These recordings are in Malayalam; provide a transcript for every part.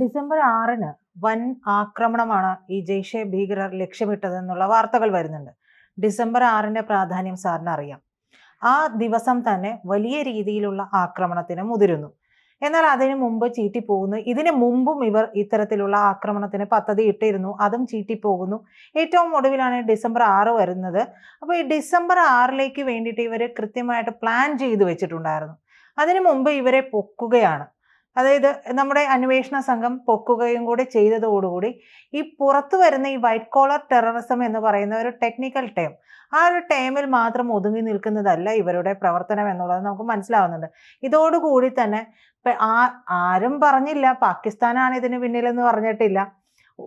ഡിസംബർ ആറിന് വൻ ആക്രമണമാണ് ഈ ജെയ്ഷെ ഭീകരർ ലക്ഷ്യമിട്ടതെന്നുള്ള വാർത്തകൾ വരുന്നുണ്ട്. ഡിസംബർ ആറിന്റെ പ്രാധാന്യം സാറിന് അറിയാം. ആ ദിവസം തന്നെ വലിയ രീതിയിലുള്ള ആക്രമണത്തിന് മുതിരുന്നു. എന്നാൽ അതിനു മുമ്പ് ചീറ്റിപ്പോകുന്നു ഇതിനു മുമ്പും ഇവർ ഇത്തരത്തിലുള്ള ആക്രമണത്തിന് പദ്ധതി ഇട്ടിരുന്നു. അതും ചീറ്റിപ്പോകുന്നു ഏറ്റവും ഒടുവിലാണ് ഡിസംബർ ആറ് വരുന്നത്. അപ്പോൾ ഈ ഡിസംബർ ആറിലേക്ക് വേണ്ടിയിട്ട് ഇവർ കൃത്യമായിട്ട് പ്ലാൻ ചെയ്തു വെച്ചിട്ടുണ്ടായിരുന്നു. അതിനു മുമ്പ് ഇവരെ പൊക്കുകയാണ്. അതായത് നമ്മുടെ അന്വേഷണ സംഘം പൊക്കുകയും കൂടി ചെയ്തതോടുകൂടി ഈ പുറത്തു വരുന്ന ഈ വൈറ്റ് കോളർ ടെററിസം എന്ന് പറയുന്ന ഒരു ടെക്നിക്കൽ ടേം ആ ഒരു ടേമിൽ മാത്രം ഒതുങ്ങി നിൽക്കുന്നതല്ല ഇവരുടെ പ്രവർത്തനം എന്നുള്ളത് നമുക്ക് മനസ്സിലാവുന്നുണ്ട്. ഇതോടുകൂടി തന്നെ ആ ആരും പറഞ്ഞില്ല പാകിസ്ഥാനാണ് ഇതിന് പിന്നിലെന്ന് പറഞ്ഞിട്ടില്ല.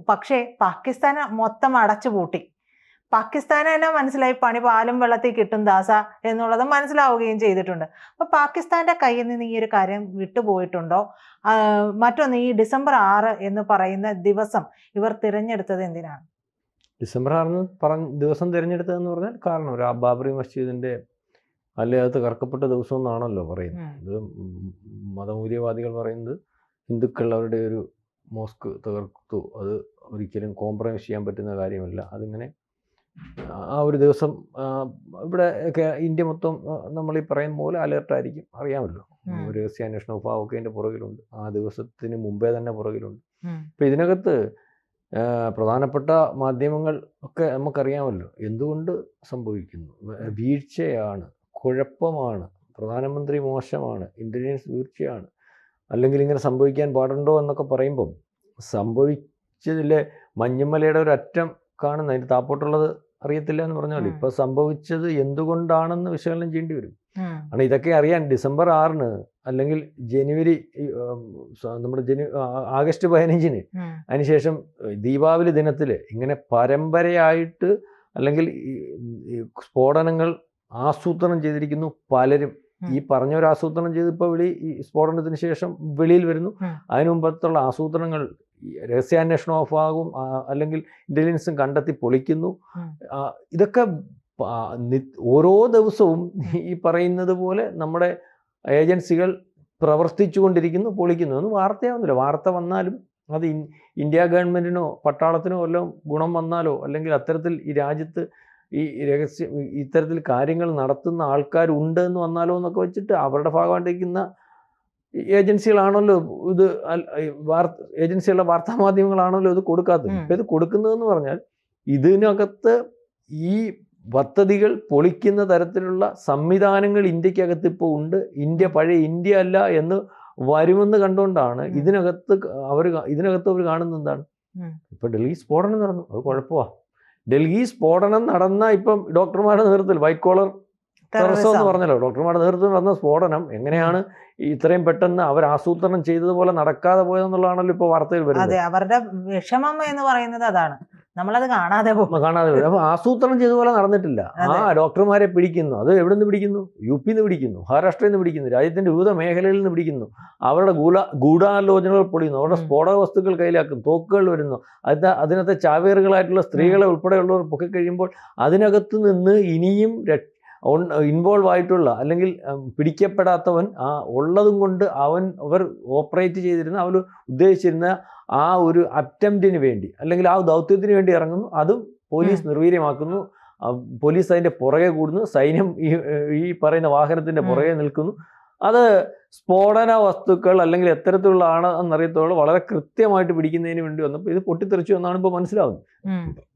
പക്ഷേ പാകിസ്ഥാൻ മൊത്തം അടച്ചുപൂട്ടി. പാകിസ്ഥാന് തന്നെ മനസ്സിലായി പണി പാലും വെള്ളത്തിൽ കിട്ടും ദാസ എന്നുള്ളത് മനസ്സിലാവുകയും ചെയ്തിട്ടുണ്ട്. അപ്പൊ പാകിസ്ഥാന്റെ കയ്യിൽ നിന്ന് ഈ ഒരു കാര്യം വിട്ടുപോയിട്ടുണ്ടോ? മറ്റൊന്ന് ഈ ഡിസംബർ ആറ് എന്ന് പറയുന്ന ദിവസം ഇവർ തിരഞ്ഞെടുത്തത് എന്തിനാണ്? ഡിസംബർ ആറിന് പറഞ്ഞ ദിവസം തിരഞ്ഞെടുത്തതെന്ന് പറഞ്ഞാൽ കാരണം ഒരു ബാബറി മസ്ജിദിന്റെ അത് കറക്കപ്പെട്ട ദിവസം എന്നാണല്ലോ പറയുന്നത് ഇത് മതമൂല്യവാദികൾ പറയുന്നത് ഹിന്ദുക്കൾ അവരുടെ ഒരു മോസ്ക് തകർത്തു. അത് ഒരിക്കലും കോംപ്രമൈസ് ചെയ്യാൻ പറ്റുന്ന കാര്യമല്ല. അതിങ്ങനെ ആ ഒരു ദിവസം ഇവിടെ ഇന്ത്യ മൊത്തം നമ്മൾ ഈ പറയുന്ന പോലെ അലേർട്ടായിരിക്കും അറിയാമല്ലോ. രഹസ്യാന്വേഷണ വിഭാഗമൊക്കെ അതിന്റെ പുറകിലുണ്ട്. ആ ദിവസത്തിന് മുമ്പേ തന്നെ പുറകിലുണ്ട്. ഉം. ഇതിനകത്ത് പ്രധാനപ്പെട്ട മാധ്യമങ്ങൾ ഒക്കെ നമുക്കറിയാമല്ലോ. എന്തുകൊണ്ട് സംഭവിക്കുന്നു? വീഴ്ചയാണ് കുഴപ്പമാണ് പ്രധാനമന്ത്രി മോശമാണ് ഇന്റലിജൻസ് വീഴ്ചയാണ്. അല്ലെങ്കിൽ ഇങ്ങനെ സംഭവിക്കാൻ പാടുണ്ടോ എന്നൊക്കെ പറയുമ്പം സംഭവിച്ചതിലെ മഞ്ഞുമലയുടെ ഒരു അറ്റം കാണുന്ന അതിന്റെ താപ്പോട്ടുള്ളത് അറിയത്തില്ല എന്ന് പറഞ്ഞാൽ ഇപ്പൊ സംഭവിച്ചത് എന്തുകൊണ്ടാണെന്ന് വിശകലനം ചെയ്യേണ്ടി വരും. ആണ് കാരണം ഇതൊക്കെ അറിയാൻ ഡിസംബർ ആറിന് അല്ലെങ്കിൽ ജനുവരി നമ്മുടെ ജനു ആഗസ്റ്റ് പതിനഞ്ചിന് അതിനുശേഷം ദീപാവലി ദിനത്തിൽ ഇങ്ങനെ പരമ്പരയായിട്ട് അല്ലെങ്കിൽ സ്ഫോടനങ്ങൾ ആസൂത്രണം ചെയ്തിരിക്കുന്നു പലരും. ഈ ഈ ഒരു ആസൂത്രണം ചെയ്ത് ഇപ്പോൾ വെളി ഈ സ്ഫോടനത്തിന് ശേഷം വെളിയിൽ വരുന്നു. അതിനു മുമ്പത്തുള്ള ആസൂത്രണങ്ങൾ രഹസ്യാന്വേഷണ വിഭാഗവും ആകും. അല്ലെങ്കിൽ ഇന്റലിജൻസും കണ്ടെത്തി പൊളിക്കുന്നു. ഇതൊക്കെ ഓരോ ദിവസവും ഈ പറയുന്നത് പോലെ നമ്മുടെ ഏജൻസികൾ പ്രവർത്തിച്ചുകൊണ്ടിരിക്കുന്നു പൊളിക്കുന്നു. ഒന്നും വാർത്തയാവുന്നില്ല. വാർത്ത വന്നാലും അത് ഇന്ത്യ ഗവൺമെന്റിനോ പട്ടാളത്തിനോ വല്ലതും ഗുണം വന്നാലോ അല്ലെങ്കിൽ അത്തരത്തിൽ ഈ രാജ്യത്ത് ഈ രഹസ്യം ഇത്തരത്തിൽ കാര്യങ്ങൾ നടത്തുന്ന ആൾക്കാരുണ്ട് എന്ന് വന്നാലോ എന്നൊക്കെ വെച്ചിട്ട് അവരുടെ ഭാഗമായിട്ടിരിക്കുന്ന ഏജൻസികളാണല്ലോ ഇത് വാർത്ത ഏജൻസികളുടെ വാർത്താ മാധ്യമങ്ങളാണല്ലോ ഇത് കൊടുക്കാത്തത്. ഇപ്പം ഇത് കൊടുക്കുന്നതെന്ന് പറഞ്ഞാൽ ഇതിനകത്ത് ഈ പദ്ധതികൾ പൊളിക്കുന്ന തരത്തിലുള്ള സംവിധാനങ്ങൾ ഇന്ത്യക്കകത്ത് ഇപ്പോൾ ഉണ്ട്. ഇന്ത്യ പഴയ ഇന്ത്യ അല്ല എന്ന് വരുമെന്ന് കണ്ടുകൊണ്ടാണ് ഇതിനകത്ത് അവർ ഇതിനകത്ത് അവർ കാണുന്നത് എന്താണ്. ഇപ്പൊ ഡൽഹി സ്ഫോടനം നടന്നു. അത് കുഴപ്പമാണ് ഡൽഹി സ്ഫോടനം നടന്ന ഇപ്പം ഡോക്ടർമാരുടെ നേതൃത്വത്തിൽ വൈറ്റ് കോളർ ടെററിസം എന്ന് പറഞ്ഞല്ലോ. ഡോക്ടർമാരുടെ നേതൃത്വം നടന്ന സ്ഫോടനം എങ്ങനെയാണ് ഇത്രയും പെട്ടെന്ന് അവർ ആസൂത്രണം ചെയ്തതുപോലെ നടക്കാതെ പോയതെന്നുള്ളതാണല്ലോ ഇപ്പോൾ വാർത്തയിൽ വരുന്നത്. അതെ അവരുടെ വിഷമം എന്ന് പറയുന്നത് അതാണ്. നമ്മളത് കാണാതെ പോകും കാണാതെ പോകും അപ്പോൾ ആസൂത്രണം ചെയ്തതുപോലെ നടന്നിട്ടില്ല. ആ ഡോക്ടർമാരെ പിടിക്കുന്നു. അത് എവിടെ നിന്ന് പിടിക്കുന്നു? യു പി നിന്ന് പിടിക്കുന്നു. മഹാരാഷ്ട്രയിൽ നിന്ന് പിടിക്കുന്നു. രാജ്യത്തിന്റെ വിവിധ മേഖലയിൽ നിന്ന് പിടിക്കുന്നു. അവരുടെ ഗൂഢ ഗൂഢാലോചനകൾ പൊളിയുന്നു. അവരുടെ സ്ഫോടക വസ്തുക്കൾ കയ്യിലാക്കും തോക്കുകൾ വരുന്നു. അത് അതിനകത്തെ ചാവേറുകളായിട്ടുള്ള സ്ത്രീകളെ ഉൾപ്പെടെയുള്ളവർ പൊക്കിക്കഴിയുമ്പോൾ അതിനകത്ത് നിന്ന് ഇനിയും ഇൻവോൾവ് ആയിട്ടുള്ള അല്ലെങ്കിൽ പിടിക്കപ്പെടാത്തവൻ ആ ഉള്ളതും കൊണ്ട് അവൻ അവർ ഓപ്പറേറ്റ് ചെയ്തിരുന്ന അവർ ഉദ്ദേശിച്ചിരുന്ന ആ ഒരു അറ്റംപ്റ്റിന് വേണ്ടി അല്ലെങ്കിൽ ആ ദൗത്യത്തിന് വേണ്ടി ഇറങ്ങുന്നു. അതും പോലീസ് നിർവീര്യമാക്കുന്നു. പോലീസ് അതിന്റെ പുറകെ കൂടുന്നു. സൈന്യം ഈ ഈ പറയുന്ന വാഹനത്തിന്റെ പുറകെ നിൽക്കുന്നു. അത് സ്ഫോടന വസ്തുക്കൾ അല്ലെങ്കിൽ എത്തരത്തിലുള്ള ആണ് എന്നറിയത്തോളം വളരെ കൃത്യമായിട്ട് പിടിക്കുന്നതിന് വേണ്ടി വന്നപ്പോൾ ഇത് പൊട്ടിത്തെറിച്ചു എന്നാണ് ഇപ്പോൾ മനസ്സിലാവുന്നത്.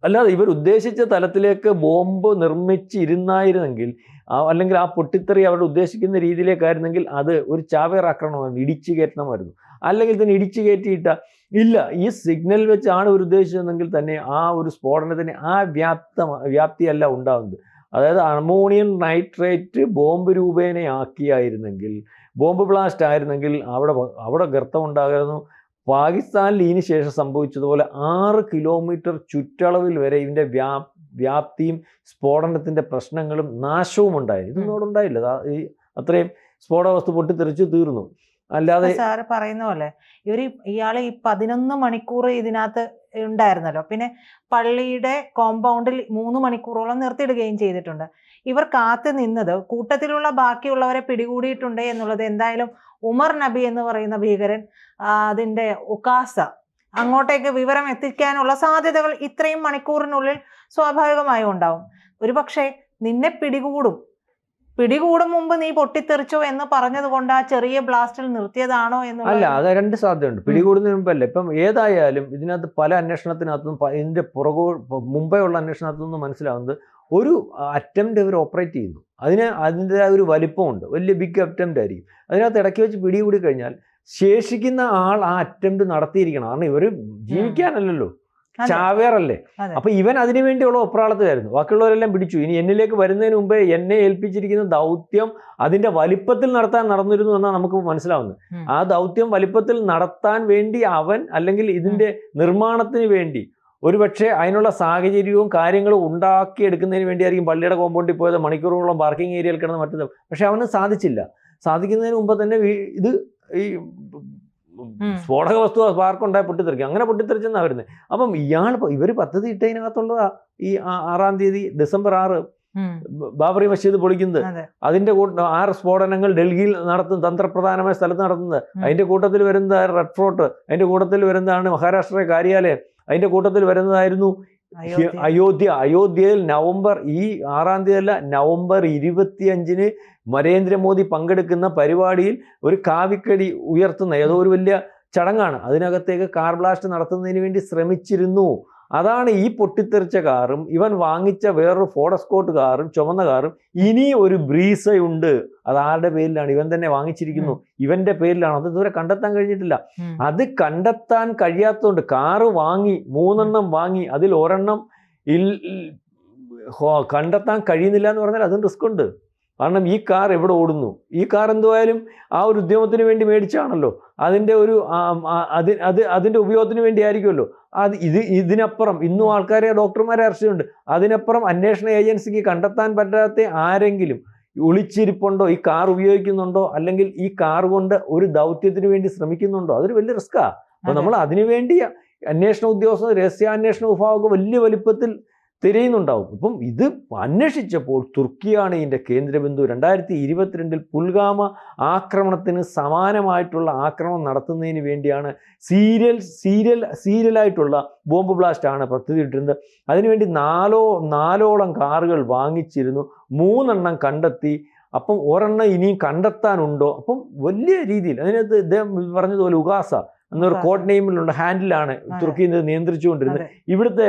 അല്ലാതെ ഇവർ ഉദ്ദേശിച്ച തലത്തിലേക്ക് ബോംബ് നിർമ്മിച്ചിരുന്നായിരുന്നെങ്കിൽ അല്ലെങ്കിൽ ആ പൊട്ടിത്തെറി അവരുടെ ഉദ്ദേശിക്കുന്ന രീതിയിലേക്കായിരുന്നെങ്കിൽ അത് ഒരു ചാവേർ ആക്രമണമായിരുന്നു ഇടിച്ചു കയറ്റണമായിരുന്നു. അല്ലെങ്കിൽ തന്നെ ഇടിച്ചു കയറ്റിയിട്ട ഇല്ല ഈ സിഗ്നൽ വെച്ചാണ് ഇവർ ഉദ്ദേശിച്ചതെങ്കിൽ തന്നെ ആ ഒരു സ്ഫോടനത്തിന് ആ വ്യാപ്ത വ്യാപ്തിയല്ല ഉണ്ടാകുന്നത് അതായത് അമോണിയം നൈട്രേറ്റ് ബോംബ് രൂപേണയാക്കിയായിരുന്നെങ്കിൽ ബോംബ് ബ്ലാസ്റ്റ് ആയിരുന്നെങ്കിൽ അവിടെ അവിടെ ഗർത്തം ഗർത്തമുണ്ടാകുന്നു പാകിസ്ഥാനിൽ ഇതിന് ശേഷം സംഭവിച്ചതുപോലെ ആറ് കിലോമീറ്റർ ചുറ്റളവിൽ വരെ ഇതിന്റെ വ്യാ വ്യാപ്തിയും സ്ഫോടനത്തിന്റെ പ്രശ്നങ്ങളും നാശവും ഉണ്ടായി ഇതൊന്നും അവിടെ ഉണ്ടായില്ല. ഈ അത്രയും സ്ഫോടക വസ്തു പൊട്ടിത്തെറിച്ച് തീർന്നു. അല്ലാതെ സാറ് പറയുന്ന പോലെ ഇവർ ഇയാൾ ഈ പതിനൊന്ന് മണിക്കൂർ ഇതിനകത്ത് ഉണ്ടായിരുന്നല്ലോ. പിന്നെ പള്ളിയുടെ കോമ്പൗണ്ടിൽ മൂന്ന് മണിക്കൂറോളം നിർത്തിയിടുകയും ചെയ്തിട്ടുണ്ട്. ഇവർ കാത്തു നിന്നത് കൂട്ടത്തിലുള്ള ബാക്കിയുള്ളവരെ പിടികൂടിയിട്ടുണ്ട് എന്നുള്ളത് എന്തായാലും ഉമർ നബി എന്ന് പറയുന്ന ഭീകരൻ അതിന്റെ ഉക്കാസ അങ്ങോട്ടേക്ക് വിവരം എത്തിക്കാനുള്ള സാധ്യതകൾ ഇത്രയും മണിക്കൂറിനുള്ളിൽ സ്വാഭാവികമായും ഉണ്ടാവും. ഒരുപക്ഷെ നിന്നെ പിടികൂടും. പിടികൂടും മുമ്പ് നീ പൊട്ടിത്തെറിച്ചോ എന്ന് പറഞ്ഞത് കൊണ്ട് ആ ചെറിയ ബ്ലാസ്റ്റിൽ നിർത്തിയതാണോ എന്ന് അല്ല അത് രണ്ട് സാധ്യതയുണ്ട്. പിടികൂടുന്നതിന് മുമ്പല്ല? ഇപ്പം ഏതായാലും ഇതിനകത്ത് പല അന്വേഷണത്തിനകത്തും ഇതിന്റെ പുറകോ മുമ്പേ ഉള്ള അന്വേഷണത്തിൽ നിന്ന് മനസ്സിലാവുന്നത് ഒരു അറ്റംപ്റ്റ് ഇവർ ഓപ്പറേറ്റ് ചെയ്യുന്നു. അതിന് അതിന്റെതായ ഒരു വലിപ്പമുണ്ട്. വലിയ ബിഗ് അറ്റംപ്റ്റ് ആയിരിക്കും. അതിനകത്ത് ഇടയ്ക്ക് വെച്ച് പിടികൂടി കഴിഞ്ഞാൽ ശേഷിക്കുന്ന ആൾ ആ അറ്റംപ്റ്റ് നടത്തിയിരിക്കണം. കാരണം ഇവർ ജീവിക്കാനല്ലല്ലോ. ചാവേറല്ലേ. അപ്പൊ ഇവൻ അതിനു വേണ്ടിയുള്ള ഒപ്രാളത്തിലായിരുന്നു. ബാക്കിയുള്ളവരെല്ലാം പിടിച്ചു. ഇനി എന്നിലേക്ക് വരുന്നതിന് മുമ്പേ എന്നെ ഏൽപ്പിച്ചിരിക്കുന്ന ദൗത്യം അതിന്റെ വലിപ്പത്തിൽ നടത്താൻ നടന്നിരുന്നു എന്നാണ് നമുക്ക് മനസ്സിലാവുന്നത്. ആ ദൗത്യം വലിപ്പത്തിൽ നടത്താൻ വേണ്ടി അവൻ അല്ലെങ്കിൽ ഇതിന്റെ നിർമ്മാണത്തിന് വേണ്ടി ഒരുപക്ഷെ അതിനുള്ള സാഹചര്യവും കാര്യങ്ങളും ഉണ്ടാക്കിയെടുക്കുന്നതിന് വേണ്ടിയായിരിക്കും പള്ളിയുടെ കോമ്പൗണ്ടിൽ പോയത് മണിക്കൂറുകളോളം പാർക്കിംഗ് ഏരിയയിൽ കിടന്ന് മറ്റത്. പക്ഷെ അവന് സാധിച്ചില്ല. സാധിക്കുന്നതിന് മുമ്പ് തന്നെ ഇത് ഈ. സ്ഫോടക വസ്തു സ്പാർക്കുണ്ടായി പൊട്ടിത്തെറിക്കും. അങ്ങനെ പൊട്ടിത്തെറിച്ചെന്നാണ് വരുന്നത് അപ്പം ഇയാൾ ഇവർ പദ്ധതി ഇട്ടതിനകത്തുള്ളതാ ഈ ആറാം തീയതി ഡിസംബർ ആറ് ബാബറി മസ്ജിദ് പൊളിക്കുന്നത്. അതിന്റെ കൂട്ട ആറ് സ്ഫോടനങ്ങൾ ഡൽഹിയിൽ നടത്തുന്ന തന്ത്രപ്രധാനമായ സ്ഥലത്ത് നടത്തുന്നത്. അതിന്റെ കൂട്ടത്തിൽ വരുന്ന റെഡ് ഫോർട്ട് അതിന്റെ കൂട്ടത്തിൽ വരുന്നതാണ് മഹാരാഷ്ട്ര കാര്യാലയം. അതിന്റെ കൂട്ടത്തിൽ വരുന്നതായിരുന്നു അയോധ്യ. അയോധ്യ അയോധ്യയിൽ നവംബർ ഈ ആറാം തീയതി അല്ല നവംബർ ഇരുപത്തിയഞ്ചിന് നരേന്ദ്രമോദി പങ്കെടുക്കുന്ന പരിപാടിയിൽ ഒരു കാവിക്കടി ഉയർത്തുന്ന ഏതോ ഒരു വലിയ ചടങ്ങാണ്. അതിനകത്തേക്ക് കാർ ബ്ലാസ്റ്റ് നടത്തുന്നതിന് വേണ്ടി ശ്രമിച്ചിരുന്നു. അതാണ് ഈ പൊട്ടിത്തെറിച്ച കാറും ഇവൻ വാങ്ങിച്ച വേറൊരു ഫോഡസ്കോട്ട് കാറും ചുമന്ന കാറും ഇനി ഒരു ബ്രീസ ഉണ്ട്. അത് ആരുടെ പേരിലാണ്? ഇവൻ തന്നെ വാങ്ങിച്ചിരിക്കുന്നു. ഇവന്റെ പേരിലാണ്. അത് ഇതുവരെ കണ്ടെത്താൻ കഴിഞ്ഞിട്ടില്ല. അത് കണ്ടെത്താൻ കഴിയാത്തതുകൊണ്ട് കാറ് വാങ്ങി മൂന്നെണ്ണം വാങ്ങി അതിൽ ഒരെണ്ണം ഇൽ കണ്ടെത്താൻ കഴിയുന്നില്ല എന്ന് പറഞ്ഞാൽ അതും റിസ്ക് ഉണ്ട്. കാരണം ഈ കാർ എവിടെ ഓടുന്നു? ഈ കാർ എന്തുവായാലും ആ ഒരു ഉദ്യമത്തിന് വേണ്ടി മേടിച്ചാണല്ലോ. അതിന്റെ ഒരു അതി അത് അത് അതിന്റെ ഉപയോഗത്തിന് വേണ്ടി ആയിരിക്കുമല്ലോ. അത് ഇത് ഇതിനപ്പുറം ഇന്നും ആൾക്കാരെ ഡോക്ടർമാരെ അറസ്റ്റ് ചെയ്യുന്നുണ്ട്. അതിനപ്പുറം അന്വേഷണ ഏജൻസിക്ക് കണ്ടെത്താൻ പറ്റാത്ത ആരെങ്കിലും ഒളിച്ചിരിപ്പുണ്ടോ? ഈ കാർ ഉപയോഗിക്കുന്നുണ്ടോ? അല്ലെങ്കിൽ ഈ കാർ കൊണ്ട് ഒരു ദൗത്യത്തിന് വേണ്ടി ശ്രമിക്കുന്നുണ്ടോ? അതൊരു വലിയ റിസ്ക്കാണ് അപ്പോൾ നമ്മൾ അതിനുവേണ്ടി അന്വേഷണ ഉദ്യോഗസ്ഥർ രഹസ്യാന്വേഷണ വിഭാഗമൊക്കെ വലിയ വലിപ്പത്തിൽ തിരയുന്നുണ്ടാവും. അപ്പം ഇത് അന്വേഷിച്ചപ്പോൾ തുർക്കിയാണ് ഇതിന്റെ കേന്ദ്രബിന്ദു. രണ്ടായിരത്തി ഇരുപത്തിരണ്ടിൽ പുൽഗാമ ആക്രമണത്തിന് സമാനമായിട്ടുള്ള ആക്രമണം നടത്തുന്നതിന് വേണ്ടിയാണ് സീരിയൽ സീരിയൽ സീരിയലായിട്ടുള്ള ബോംബ് ബ്ലാസ്റ്റാണ് ആണ് പദ്ധതി ഇട്ടിരുന്നത്. അതിനുവേണ്ടി നാലോ നാലോളം കാറുകൾ വാങ്ങിച്ചിരുന്നു. മൂന്നെണ്ണം കണ്ടെത്തി. അപ്പം ഒരെണ്ണം ഇനിയും കണ്ടെത്താനുണ്ടോ? അപ്പം വലിയ രീതിയിൽ അതിനകത്ത് ഇദ്ദേഹം പറഞ്ഞതുപോലെ ഉഗാസ എന്നൊരു. കോഡ് നെയിമിലുള്ള ഹാൻഡിലാണ്. തുർക്കി നിയന്ത്രിച്ചുകൊണ്ടിരുന്നത്. ഇവിടുത്തെ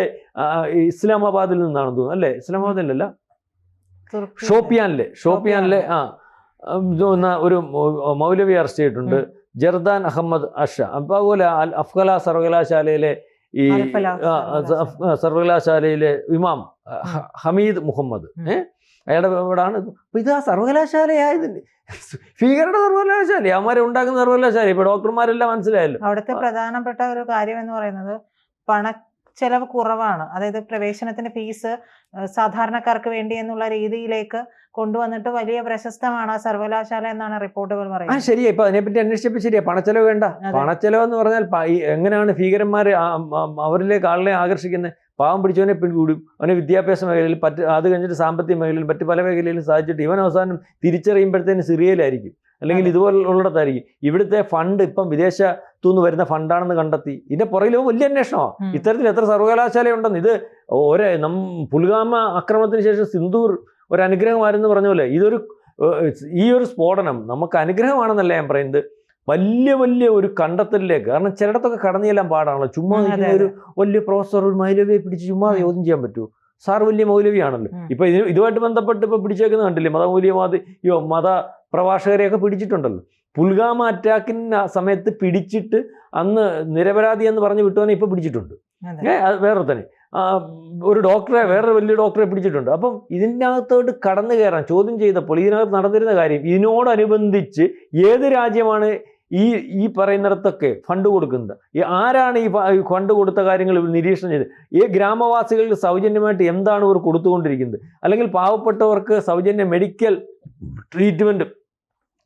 ഇസ്ലാമാബാദിൽ നിന്നാണെന്ന് തോന്നുന്നു അല്ലേ? ഇസ്ലാമാബാദിലല്ല ഷോപ്പിയാനിലെ ഷോപ്പിയാനിലെ ആ ഒരു മൗലവി അറസ്റ്റ് ചെയ്തിട്ടുണ്ട് ജർദാൻ അഹമ്മദ് അഷ. അപ്പോൾ അതുപോലെ അഫ്ഗല സർവകലാശാലയിലെ ഈ സർവകലാശാലയിലെ ഇമാം ഹമീദ് മുഹമ്മദ്. ഏഹ് അയാളുടെ ഇവിടാണ് അപ്പൊ ഇത് ആ സർവകലാശാലയായതിന്റെ ഭീകരയുടെ സർവകലാശാല അവന്മാരെ ഉണ്ടാക്കുന്ന സർവകലാശാല ഇപ്പൊ ഡോക്ടർമാരെല്ലാം മനസ്സിലായല്ലോ. അവിടുത്തെ പ്രധാനപ്പെട്ട ഒരു കാര്യം എന്ന് പറയുന്നത് പണ ചെലവ് കുറവാണ്. അതായത് പ്രവേശനത്തിന്റെ ഫീസ് സാധാരണക്കാർക്ക് വേണ്ടി എന്നുള്ള രീതിയിലേക്ക് കൊണ്ടുവന്നിട്ട് വലിയ പ്രശസ്തമാണ് ആ സർവകലാശാല എന്നാണ് റിപ്പോർട്ടുകൾ ആ പറയുന്നത്. ശരിയാ. ഇപ്പൊ അതിനെപ്പറ്റി അന്വേഷിച്ചപ്പോ ശരിയാ. പണച്ചെലവ് വേണ്ട. പണച്ചെലവ് എന്ന് പറഞ്ഞാൽ എങ്ങനെയാണ് ഭീകരന്മാർ അവരിലേക്ക് ആളിനെ ആകർഷിക്കുന്നത് പാവം പിടിച്ചവനെ പിടികൂടും. അവനെ വിദ്യാഭ്യാസ മേഖലയിൽ പറ്റ് അത് കഴിഞ്ഞിട്ട് സാമ്പത്തിക മേഖലയിൽ മറ്റ് പല മേഖലയിലും സാധിച്ചിട്ട് ഇവൻ അവസാനം തിരിച്ചറിയുമ്പോഴത്തേന് സിറിയയിലായിരിക്കും അല്ലെങ്കിൽ. ഇതുപോലുള്ളിടത്തായിരിക്കും ഇവിടുത്തെ ഫണ്ട് ഇപ്പം വിദേശത്തുനിന്ന് വരുന്ന ഫണ്ടാണെന്ന് കണ്ടെത്തി. ഇതിന്റെ പുറകിൽ വലിയ അന്വേഷണമാണ് ഇത്തരത്തിൽ എത്ര സർവകലാശാല ഉണ്ടെന്ന്. ഇത് ഒരേ നം പുൽഗാമ ആക്രമണത്തിന് ശേഷം സിന്ദൂർ ഒരു അനുഗ്രഹമായിരുന്നു പറഞ്ഞ പോലെ ഇതൊരു ഈ ഒരു സ്ഫോടനം നമുക്ക് അനുഗ്രഹമാണെന്നല്ല ഞാൻ പറയുന്നത്. വലിയ വലിയ ഒരു കണ്ടെത്തലിലേക്ക്. കാരണം ചിലയിടത്തൊക്കെ കടന്നു ചെല്ലാൻ പാടാണല്ലോ. ചുമ്മാ ഒരു വലിയ പ്രൊഫസർ ഒരു മൗലവിയെ പിടിച്ച് ചുമ്മാ. ചോദ്യം ചെയ്യാൻ പറ്റൂ സാർ വലിയ മൗലവിയാണല്ലോ. ഇപ്പൊ ഇതിന് ഇതുമായിട്ട് ബന്ധപ്പെട്ട് ഇപ്പൊ പിടിച്ചേക്കുന്ന കണ്ടില്ലേ? മതമൂല്യവാദി യോ മത പ്രഭാഷകരെയൊക്കെ പിടിച്ചിട്ടുണ്ടല്ലോ. പുൽഗാമ അറ്റാക്കിന് സമയത്ത് പിടിച്ചിട്ട് അന്ന് നിരപരാധി എന്ന് പറഞ്ഞ് വിട്ടുവനെ ഇപ്പൊ പിടിച്ചിട്ടുണ്ട്. ഏ അത് വേറെ തന്നെ ഒരു ഡോക്ടറെ വേറെ വലിയ ഡോക്ടറെ പിടിച്ചിട്ടുണ്ട്. അപ്പം ഇതിന്റെ അകത്തോട്ട് കടന്നു കയറാൻ ചോദ്യം ചെയ്തപ്പോൾ ഇതിനകത്ത് നടന്നിരുന്ന കാര്യം ഇതിനോടനുബന്ധിച്ച് ഏത് രാജ്യമാണ് ഈ ഈ പറയുന്നിടത്തൊക്കെ ഫണ്ട് കൊടുക്കുന്നത്. ആരാണ് ഈ ഫണ്ട് കൊടുത്ത കാര്യങ്ങൾ നിരീക്ഷണം ചെയ്ത്? ഈ ഗ്രാമവാസികൾക്ക് സൗജന്യമായിട്ട് എന്താണ് ഇവർ കൊടുത്തുകൊണ്ടിരിക്കുന്നത്? അല്ലെങ്കിൽ പാവപ്പെട്ടവർക്ക് സൗജന്യ മെഡിക്കൽ ട്രീറ്റ്മെന്റ്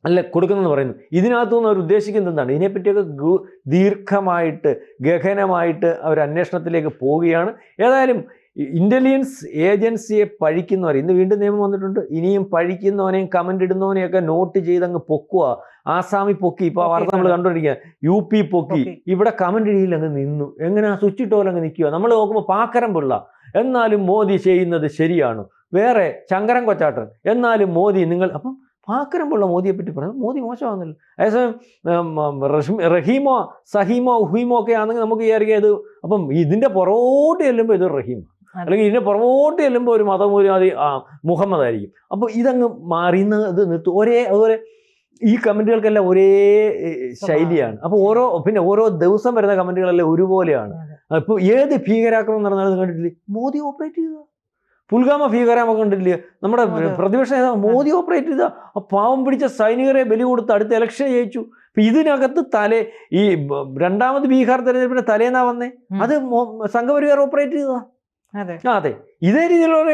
അല്ല കൊടുക്കുന്നെന്ന് പറയുന്നു ഇതിനകത്തുനിന്ന് അവർ ഉദ്ദേശിക്കുന്നത് എന്താണ്? ഇതിനെപ്പറ്റിയൊക്കെ ദീർഘമായിട്ട് ഗഹനമായിട്ട് അവർ അന്വേഷണത്തിലേക്ക് പോവുകയാണ്. ഏതായാലും ഇന്റലിജൻസ് ഏജൻസിയെ പഴിക്കുന്നവർ ഇന്ന് വീണ്ടും നിയമം വന്നിട്ടുണ്ട്. ഇനിയും പഴിക്കുന്നവനെയും കമന്റ് ഇടുന്നവനെയൊക്കെ നോട്ട് ചെയ്ത് അങ്ങ് പൊക്കുക ആസാമി പൊക്കി. ഇപ്പൊ വാർത്ത നമ്മൾ കണ്ടുപിടിക്കുക കണ്ടുകൊണ്ടിരിക്കുക യു പി പൊക്കി. ഇവിടെ കമന്റ് ഇടിയിൽ അങ്ങ് നിന്നു. എങ്ങനെ സ്വിച്ച് ഇട്ട് പോലെ അങ്ങ് നിൽക്കുക നമ്മൾ നോക്കുമ്പോൾ പാക്കരം പിള്ള. എന്നാലും മോദി ചെയ്യുന്നത് ശരിയാണ്. വേറെ ശങ്കരൻ കൊച്ചാട്ടൻ. എന്നാലും മോദി നിങ്ങൾ അപ്പം പാക്കരം പിള്ള മോദിയെ പറ്റി പറഞ്ഞു മോദി മോശമാകുന്നില്ല അതേസമയം റഹീമോ സഹീമോ ഹുഹീമോ ഒക്കെ ആണെങ്കിൽ നമുക്ക് വിചാരിക്കാം ഇത്. അപ്പം ഇതിന്റെ പുറകോട്ട് ചെല്ലുമ്പോൾ ഇത് റഹീം അതെ. അല്ലെങ്കിൽ ഇതിന്റെ പുറകോട്ട് ചെല്ലുമ്പോൾ ഒരു മതമൂലവാദി ആ മുഹമ്മദ് ആയിരിക്കും അപ്പോൾ ഇതങ്ങ് മാറിയുന്ന ഇത് നിർത്തും. ഒരേ അതുപോലെ ഈ കമന്റുകൾക്കെല്ലാം ഒരേ ശൈലിയാണ്. അപ്പോൾ ഓരോ പിന്നെ ഓരോ ദിവസം വരുന്ന കമന്റുകളെല്ലാം ഒരുപോലെയാണ്. അതെ. ഇപ്പോൾ ഏത് ഭീകരാക്രമണം നടന്നാലും കണ്ടിട്ടില്ലേ? മോദി ഓപ്പറേറ്റ് ചെയ്ത. പുൽഗാമ ഭീകരമൊക്കെ കണ്ടില്ലേ നമ്മുടെ. പ്രതിപക്ഷ നേതാവ് മോദി ഓപ്പറേറ്റ് ചെയ്ത. ആ പാവം പിടിച്ച സൈനികരെ ബലി കൊടുത്ത് അടുത്ത ഇലക്ഷൻ ജയിച്ചു. ഇപ്പൊ ഇതിനകത്ത് തലേ ഈ രണ്ടാമത് ബീഹാർ തെരഞ്ഞെടുപ്പിന്റെ തലേന്നാ വന്നേ. അത് സംഘപരിവാർ ഓപ്പറേറ്റ് ചെയ്തതാ. അതെ. അതെ. ഇതേ രീതിയിലുള്ള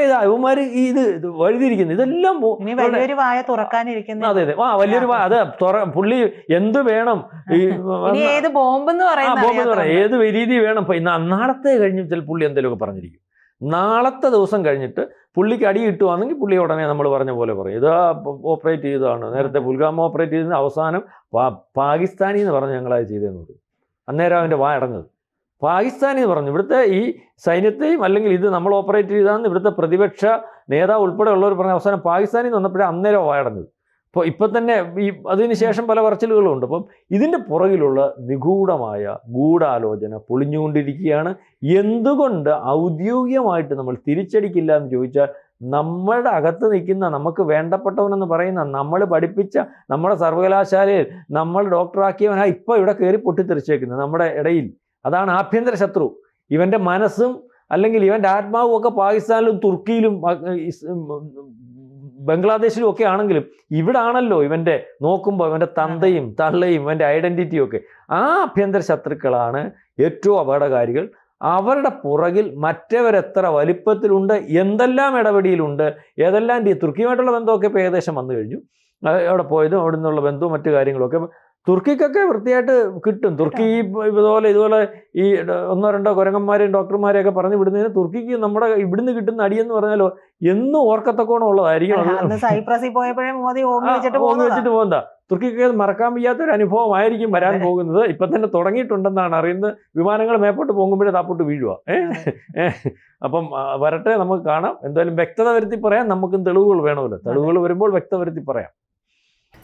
ഈ ഇത് വഴുതിരിക്കുന്നു ഇതെല്ലാം വലിയൊരു വായ തുറക്കാനിരിക്കുന്നു അതെ അതെ. ആ വലിയൊരു വായ അത് തുറ പുള്ളി എന്ത് വേണം? ഏത് ബോംബെന്ന് പറയാം. ഏത് രീതി വേണം? നാളത്തെ കഴിഞ്ഞ് ചില പുള്ളി എന്തെങ്കിലുമൊക്കെ പറഞ്ഞിരിക്കും. നാളത്തെ ദിവസം കഴിഞ്ഞിട്ട് പുള്ളിക്ക് അടി കിട്ടുവാണെങ്കിൽ പുള്ളി ഉടനെ നമ്മൾ പറഞ്ഞ പോലെ പറയും. ഇത് ഓപ്പറേറ്റ് ചെയ്തതാണ്. നേരത്തെ പുൽഗാമ ഓപ്പറേറ്റ് ചെയ്തതിന് അവസാനം പാകിസ്ഥാനി എന്ന് പറഞ്ഞ് ഞങ്ങളത് ചെയ്തതെന്ന് പറയും. അന്നേരം അവന്റെ വാ അടങ്ങത് പാകിസ്ഥാനി എന്ന് പറഞ്ഞു. ഇവിടുത്തെ ഈ സൈന്യത്തെയും അല്ലെങ്കിൽ ഇത് നമ്മൾ ഓപ്പറേറ്റ് ചെയ്താന്ന് ഇവിടുത്തെ പ്രതിപക്ഷ നേതാവ് ഉൾപ്പെടെ ഉള്ളവർ പറഞ്ഞ അവസാനം പാകിസ്ഥാനിൽ നിന്ന് വന്നപ്പോഴേ അന്നേരം വായടഞ്ഞത് അപ്പോൾ ഇപ്പം തന്നെ ഈ അതിന് ശേഷം പല പറച്ചിലുകളും ഉണ്ട് അപ്പം ഇതിന്റെ പുറകിലുള്ള നിഗൂഢമായ ഗൂഢാലോചന പൊളിഞ്ഞുകൊണ്ടിരിക്കുകയാണ്. എന്തുകൊണ്ട് ഔദ്യോഗികമായിട്ട് നമ്മൾ തിരിച്ചടിക്കില്ല എന്ന് ചോദിച്ചാൽ നമ്മളുടെ അകത്ത് നിൽക്കുന്ന നമുക്ക് വേണ്ടപ്പെട്ടവനെന്ന് പറയുന്ന നമ്മൾ പഠിപ്പിച്ച നമ്മുടെ സർവകലാശാലയിൽ നമ്മൾ ഡോക്ടറാക്കിയവനാ ഇപ്പോൾ ഇവിടെ കയറി പൊട്ടിത്തെറിച്ചേക്കുന്നത് നമ്മുടെ ഇടയിൽ. അതാണ് ആഭ്യന്തര ശത്രു. ഇവന്റെ മനസ്സും അല്ലെങ്കിൽ ഇവന്റെ ആത്മാവും ഒക്കെ പാകിസ്ഥാനിലും തുർക്കിയിലും ബംഗ്ലാദേശിലും ഒക്കെ ആണെങ്കിലും ഇവിടെ ആണല്ലോ ഇവന്റെ നോക്കുമ്പോൾ ഇവന്റെ തന്തയും തള്ളയും ഇവന്റെ ഐഡന്റിറ്റിയും ഒക്കെ. ആ ആഭ്യന്തര ശത്രുക്കളാണ് ഏറ്റവും അപകടകാരികൾ. അവരുടെ പുറകിൽ മറ്റവരെത്ര വലിപ്പത്തിലുണ്ട് എന്തെല്ലാം ഇടപെടിയിലുണ്ട് ഏതെല്ലാം തുർക്കിയുമായിട്ടുള്ള ബന്ധമൊക്കെ ഇപ്പോൾ ഏകദേശം വന്നു കഴിഞ്ഞു. അവിടെ പോയതും അവിടെ നിന്നുള്ള ബന്ധവും മറ്റു കാര്യങ്ങളൊക്കെ തുർക്കിക്കൊക്കെ വൃത്തിയായിട്ട് കിട്ടും. തുർക്കി ഈ ഇതുപോലെ ഇതുപോലെ ഈ ഒന്നോ രണ്ടോ കുരങ്ങന്മാരെയും ഡോക്ടർമാരെയൊക്കെ പറഞ്ഞു വിടുന്നതിന് തുർക്കിക്ക് നമ്മുടെ ഇവിടുന്ന് കിട്ടുന്ന അടിയെന്ന് പറഞ്ഞാലോ എന്നും ഓർക്കത്തക്കോണം ഉള്ളതായിരിക്കും സൈപ്രസിൽ പോയപ്പോഴേ മോദി ഓങ്ങി വെച്ചിട്ട് പോകുന്നതാ തുർക്കിക്ക് മറക്കാൻ വയ്യാത്ത ഒരു അനുഭവമായിരിക്കും വരാൻ പോകുന്നത്. ഇപ്പൊ തന്നെ തുടങ്ങിയിട്ടുണ്ടെന്നാണ്. അറിയുന്നത് വിമാനങ്ങൾ മേപ്പോട്ട് പോകുമ്പോഴേ താപ്പോട്ട് വീഴുക ഏഹ് അപ്പം വരട്ടെ നമുക്ക് കാണാം. എന്തായാലും വ്യക്തത വരുത്തി പറയാം നമുക്കും തെളിവുകൾ വേണമല്ലോ. തെളിവുകൾ വരുമ്പോൾ വ്യക്തത വരുത്തി പറയാം.